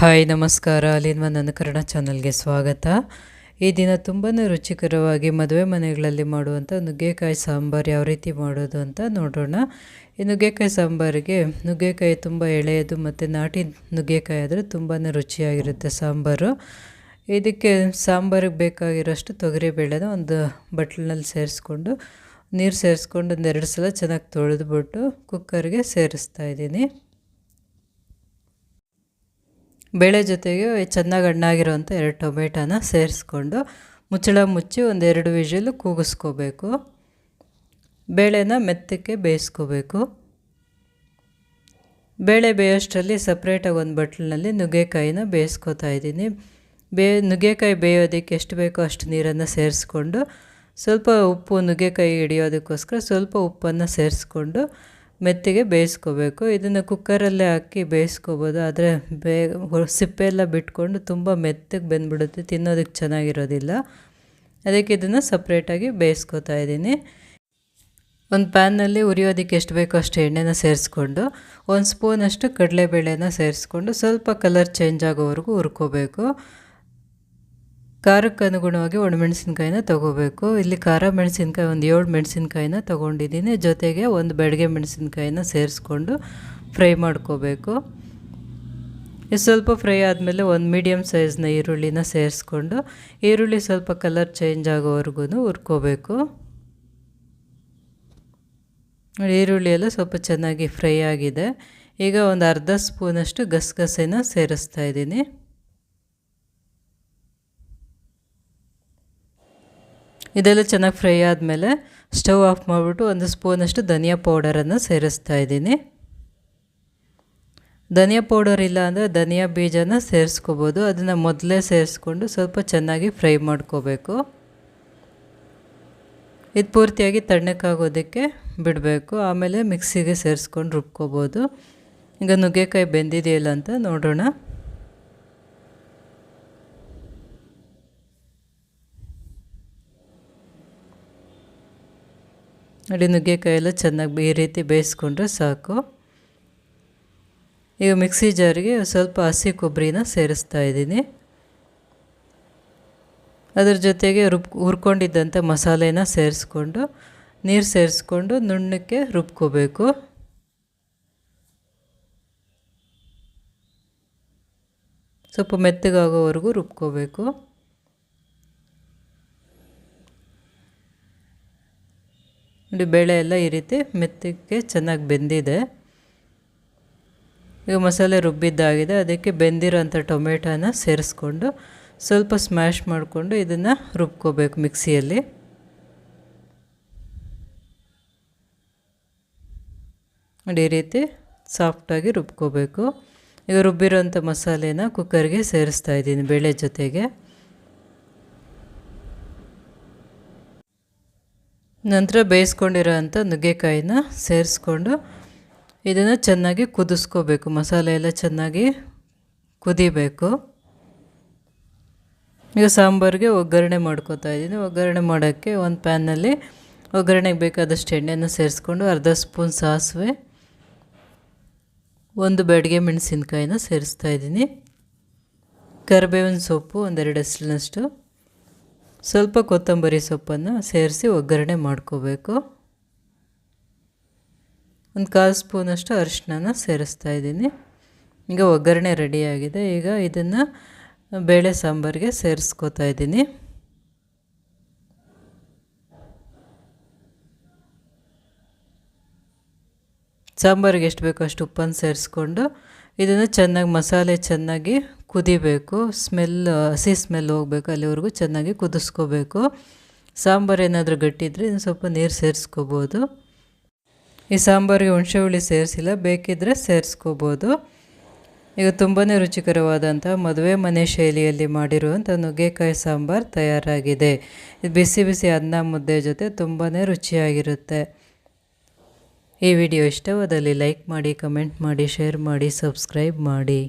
Hi, ನಮಸ್ಕಾರ. ಅಲ್ಲಿನ ನನ್ನ ಕನ್ನಡ ಚಾನಲ್ಗೆ ಸ್ವಾಗತ. ಈ ದಿನ ತುಂಬಾ ರುಚಿಕರವಾಗಿ ಮದುವೆ ಮನೆಗಳಲ್ಲಿ ಮಾಡುವಂಥ ನುಗ್ಗೆಕಾಯಿ ಸಾಂಬಾರು ಯಾವ ರೀತಿ ಮಾಡೋದು ಅಂತ ನೋಡೋಣ. ಈ ನುಗ್ಗೆಕಾಯಿ ಸಾಂಬಾರಿಗೆ ನುಗ್ಗೆಕಾಯಿ ತುಂಬ ಎಳೆಯದು ಮತ್ತು ನಾಟಿ ನುಗ್ಗೆಕಾಯಿ ಆದರೆ ತುಂಬಾ ರುಚಿಯಾಗಿರುತ್ತೆ ಸಾಂಬಾರು. ಇದಕ್ಕೆ ಸಾಂಬಾರಿಗೆ ಬೇಕಾಗಿರೋಷ್ಟು ತೊಗರಿಬೇಳೆನ ಒಂದು ಬಟ್ಲಿನಲ್ಲಿ ಸೇರಿಸ್ಕೊಂಡು, ನೀರು ಸೇರಿಸ್ಕೊಂಡು ಒಂದೆರಡು ಸಲ ಚೆನ್ನಾಗಿ ತೊಳೆದ್ಬಿಟ್ಟು ಕುಕ್ಕರ್ಗೆ ಸೇರಿಸ್ತಾ ಇದ್ದೀನಿ. ಬೇಳೆ ಜೊತೆಗೆ ಚೆನ್ನಾಗಿ ಹಣ್ಣಾಗಿರುವಂಥ ಎರಡು ಟೊಮೆಟೋನ ಸೇರಿಸ್ಕೊಂಡು ಮುಚ್ಚಳ ಮುಚ್ಚಿ ಒಂದೆರಡು ವಿಷಲು ಕೂಗಿಸ್ಕೋಬೇಕು. ಬೇಳೆನ ಮೆತ್ತಕ್ಕೆ ಬೇಯಿಸ್ಕೋಬೇಕು. ಬೇಳೆ ಬೇಯೋಷ್ಟರಲ್ಲಿ ಸಪ್ರೇಟಾಗಿ ಒಂದು ಬಟ್ಲಿನಲ್ಲಿ ನುಗ್ಗೆಕಾಯಿನ ಬೇಯಿಸ್ಕೊತಾ ಇದ್ದೀನಿ. ಬೇ, ನುಗ್ಗೆಕಾಯಿ ಬೇಯೋದಕ್ಕೆ ಎಷ್ಟು ಬೇಕೋ ಅಷ್ಟು ನೀರನ್ನು ಸೇರಿಸ್ಕೊಂಡು ಸ್ವಲ್ಪ ಉಪ್ಪು, ನುಗ್ಗೆಕಾಯಿ ಹಿಡಿಯೋದಕ್ಕೋಸ್ಕರ ಸ್ವಲ್ಪ ಉಪ್ಪನ್ನು ಸೇರಿಸ್ಕೊಂಡು ಮೆತ್ತಿಗೆ ಬೇಯಿಸ್ಕೋಬೇಕು. ಇದನ್ನು ಕುಕ್ಕರಲ್ಲೇ ಹಾಕಿ ಬೇಯಿಸ್ಕೋಬೋದು. ಆದರೆ ಬೇಗ ಸಿಪ್ಪೆ ಎಲ್ಲ ಬಿಟ್ಕೊಂಡು ತುಂಬ ಮೆತ್ತಗೆ ಬೆಂದ್ಬಿಡುತ್ತೆ. ತಿನ್ನೋದಕ್ಕೆ ಚೆನ್ನಾಗಿರೋದಿಲ್ಲ. ಅದಕ್ಕೆ ಇದನ್ನು ಸಪ್ರೇಟಾಗಿ ಬೇಯಿಸ್ಕೊತಾ ಇದ್ದೀನಿ. ಒಂದು ಪ್ಯಾನ್ನಲ್ಲಿ ಉರಿಯೋದಕ್ಕೆ ಎಷ್ಟು ಬೇಕೋ ಅಷ್ಟು ಎಣ್ಣೆನ ಸೇರಿಸ್ಕೊಂಡು, ಒಂದು ಸ್ಪೂನಷ್ಟು ಕಡಲೆಬೇಳೆನ ಸೇರಿಸ್ಕೊಂಡು ಸ್ವಲ್ಪ ಕಲರ್ ಚೇಂಜ್ ಆಗೋವರೆಗೂ ಹುರ್ಕೋಬೇಕು. ಖಾರಕ್ಕೆ ಅನುಗುಣವಾಗಿ ಒಣಮೆಣಸಿನ್ಕಾಯಿನ ತೊಗೋಬೇಕು. ಇಲ್ಲಿ ಖಾರ ಮೆಣಸಿನ್ಕಾಯಿ ಒಂದು ಏಳು ಮೆಣಸಿನ್ಕಾಯಿನ ತೊಗೊಂಡಿದ್ದೀನಿ. ಜೊತೆಗೆ ಒಂದು ಬೆಳಗ್ಗೆ ಮೆಣಸಿನ್ಕಾಯಿನ ಸೇರಿಸ್ಕೊಂಡು ಫ್ರೈ ಮಾಡ್ಕೋಬೇಕು. ಇದು ಸ್ವಲ್ಪ ಫ್ರೈ ಆದಮೇಲೆ ಒಂದು ಮೀಡಿಯಮ್ ಸೈಜ್ನ ಈರುಳ್ಳಿನ ಸೇರಿಸ್ಕೊಂಡು, ಈರುಳ್ಳಿ ಸ್ವಲ್ಪ ಕಲರ್ ಚೇಂಜ್ ಆಗೋವರೆಗೂ ಹುರ್ಕೋಬೇಕು. ಈರುಳ್ಳಿ ಎಲ್ಲ ಸ್ವಲ್ಪ ಚೆನ್ನಾಗಿ ಫ್ರೈ ಆಗಿದೆ. ಈಗ ಒಂದು ಅರ್ಧ ಸ್ಪೂನಷ್ಟು ಗಸಗಸೆನ ಸೇರಿಸ್ತಾ ಇದ್ದೀನಿ. ಇದೆಲ್ಲ ಚೆನ್ನಾಗಿ ಫ್ರೈ ಆದಮೇಲೆ ಸ್ಟವ್ ಆಫ್ ಮಾಡಿಬಿಟ್ಟು ಒಂದು ಸ್ಪೂನಷ್ಟು ಧನಿಯಾ ಪೌಡರನ್ನು ಸೇರಿಸ್ತಾ ಇದ್ದೀನಿ. ಧನಿಯಾ ಪೌಡರ್ ಇಲ್ಲ ಅಂದರೆ ಧನಿಯಾ ಬೀಜನ ಸೇರಿಸ್ಕೋಬೋದು. ಅದನ್ನು ಮೊದಲೇ ಸೇರಿಸ್ಕೊಂಡು ಸ್ವಲ್ಪ ಚೆನ್ನಾಗಿ ಫ್ರೈ ಮಾಡ್ಕೋಬೇಕು. ಇದು ಪೂರ್ತಿಯಾಗಿ ತಣ್ಣಕ್ಕಾಗೋದಕ್ಕೆ ಬಿಡಬೇಕು. ಆಮೇಲೆ ಮಿಕ್ಸಿಗೆ ಸೇರಿಸ್ಕೊಂಡು ರುಬ್ಕೋಬೋದು. ಈಗ ನುಗ್ಗೆಕಾಯಿ ಬೆಂದಿದೆಯಲ್ಲ ಅಂತ ನೋಡೋಣ. ನೋಡಿ, ನುಗ್ಗೆಕಾಯೆಲ್ಲ ಚೆನ್ನಾಗಿ ಈ ರೀತಿ ಬೇಯಿಸ್ಕೊಂಡ್ರೆ ಸಾಕು. ಈಗ ಮಿಕ್ಸಿ ಜಾರಿಗೆ ಸ್ವಲ್ಪ ಹಸಿ ಕೊಬ್ಬರಿನ ಸೇರಿಸ್ತಾ ಇದ್ದೀನಿ. ಅದ್ರ ಜೊತೆಗೆ ರುಬ್, ಹುರ್ಕೊಂಡಿದ್ದಂಥ ಮಸಾಲೆನ ಸೇರಿಸ್ಕೊಂಡು, ನೀರು ಸೇರಿಸ್ಕೊಂಡು ನುಣ್ಣಕ್ಕೆ ರುಬ್ಕೋಬೇಕು. ಸ್ವಲ್ಪ ಮೆತ್ತಗಾಗೋವರೆಗೂ ರುಬ್ಕೋಬೇಕು. ನೋಡಿ ಬೇಳೆ ಎಲ್ಲ ಈ ರೀತಿ ಮೆತ್ತಕ್ಕೆ ಚೆನ್ನಾಗಿ ಬೆಂದಿದೆ. ಈಗ ಮಸಾಲೆ ರುಬ್ಬಿದ್ದಾಗಿದೆ. ಅದಕ್ಕೆ ಬೆಂದಿರೋಂಥ ಟೊಮೆಟೋನ ಸೇರಿಸ್ಕೊಂಡು ಸ್ವಲ್ಪ ಸ್ಮ್ಯಾಶ್ ಮಾಡಿಕೊಂಡು ಇದನ್ನು ರುಬ್ಕೋಬೇಕು ಮಿಕ್ಸಿಯಲ್ಲಿ. ನೋಡಿ, ಈ ರೀತಿ ಸಾಫ್ಟಾಗಿ ರುಬ್ಕೋಬೇಕು. ಈಗ ರುಬ್ಬಿರೋಂಥ ಮಸಾಲೆನ ಕುಕ್ಕರ್ಗೆ ಸೇರಿಸ್ತಾ ಇದ್ದೀನಿ ಬೇಳೆ ಜೊತೆಗೆ. ನಂತರ ಬೇಯಿಸ್ಕೊಂಡಿರೋ ಅಂಥ ನುಗ್ಗೆಕಾಯಿನ ಸೇರಿಸ್ಕೊಂಡು ಇದನ್ನು ಚೆನ್ನಾಗಿ ಕುದಿಸ್ಕೋಬೇಕು. ಮಸಾಲೆ ಎಲ್ಲ ಚೆನ್ನಾಗಿ ಕುದಿಬೇಕು. ಈಗ ಸಾಂಬಾರಿಗೆ ಒಗ್ಗರಣೆ ಮಾಡ್ಕೋತಾ ಇದ್ದೀನಿ. ಒಗ್ಗರಣೆ ಮಾಡೋಕ್ಕೆ ಒಂದು ಪ್ಯಾನಲ್ಲಿ ಒಗ್ಗರಣೆಗೆ ಬೇಕಾದಷ್ಟು ಎಣ್ಣೆನ ಸೇರಿಸ್ಕೊಂಡು ಅರ್ಧ ಸ್ಪೂನ್ ಸಾಸಿವೆ, ಒಂದು ಬೆಡಗೆ ಮೆಣಸಿನ್ಕಾಯಿನ ಸೇರಿಸ್ತಾ ಇದ್ದೀನಿ. ಕರಿಬೇವಿನ ಸೊಪ್ಪು ಒಂದೆರಡು ಹೆಸರಿನಷ್ಟು. ಸ್ವಲ್ಪ ಕೊತ್ತಂಬರಿ ಸೊಪ್ಪನ್ನು ಸೇರಿಸಿ ಒಗ್ಗರಣೆ ಮಾಡ್ಕೋಬೇಕು. ಒಂದು ಕಾಲು ಸ್ಪೂನಷ್ಟು ಅರಿಶಿನ ಸೇರಿಸ್ತಾ ಇದ್ದೀನಿ. ಈಗ ಒಗ್ಗರಣೆ ರೆಡಿಯಾಗಿದೆ ಈಗ ಇದನ್ನು ಬೇಳೆ ಸಾಂಬಾರಿಗೆ ಸೇರಿಸ್ಕೋತಾ ಇದ್ದೀನಿ. ಸಾಂಬಾರಿಗೆ ಎಷ್ಟು ಬೇಕೋ ಅಷ್ಟು ಉಪ್ಪನ್ನು ಸೇರಿಸ್ಕೊಂಡು ಇದನ್ನು ಚೆನ್ನಾಗಿ ಮಸಾಲೆ ಚೆನ್ನಾಗಿ ಕುದಿಬೇಕು. ಸ್ಮೆಲ್ ಹಸಿ ಸ್ಮೆಲ್ ಹೋಗಬೇಕು. ಅಲ್ಲಿವರೆಗೂ ಚೆನ್ನಾಗಿ ಕುದಿಸ್ಕೋಬೇಕು. ಸಾಂಬಾರು ಏನಾದರೂ ಗಟ್ಟಿದ್ರೆ ಇನ್ನು ಸ್ವಲ್ಪ ನೀರು ಸೇರಿಸ್ಕೋಬೋದು. ಈ ಸಾಂಬಾರಿಗೆ ಹುಣಸೆ ಹುಳಿ ಸೇರಿಸಿಲ್ಲ ಬೇಕಿದ್ದರೆ ಸೇರಿಸ್ಕೋಬೋದು. ಈಗ ತುಂಬಾ ರುಚಿಕರವಾದಂಥ ಮದುವೆ ಮನೆ ಶೈಲಿಯಲ್ಲಿ ಮಾಡಿರುವಂಥ ನುಗ್ಗೆಕಾಯಿ ಸಾಂಬಾರು ತಯಾರಾಗಿದೆ. ಬಿಸಿ ಬಿಸಿ ಅನ್ನ ಮುದ್ದೆ ಜೊತೆ ತುಂಬಾ ರುಚಿಯಾಗಿರುತ್ತೆ. ಈ ವಿಡಿಯೋ ಇಷ್ಟವಾದಲ್ಲಿ ಲೈಕ್ ಮಾಡಿ ಕಮೆಂಟ್ ಮಾಡಿ ಶೇರ್ ಮಾಡಿ ಸಬ್ಸ್ಕ್ರೈಬ್ ಮಾಡಿ.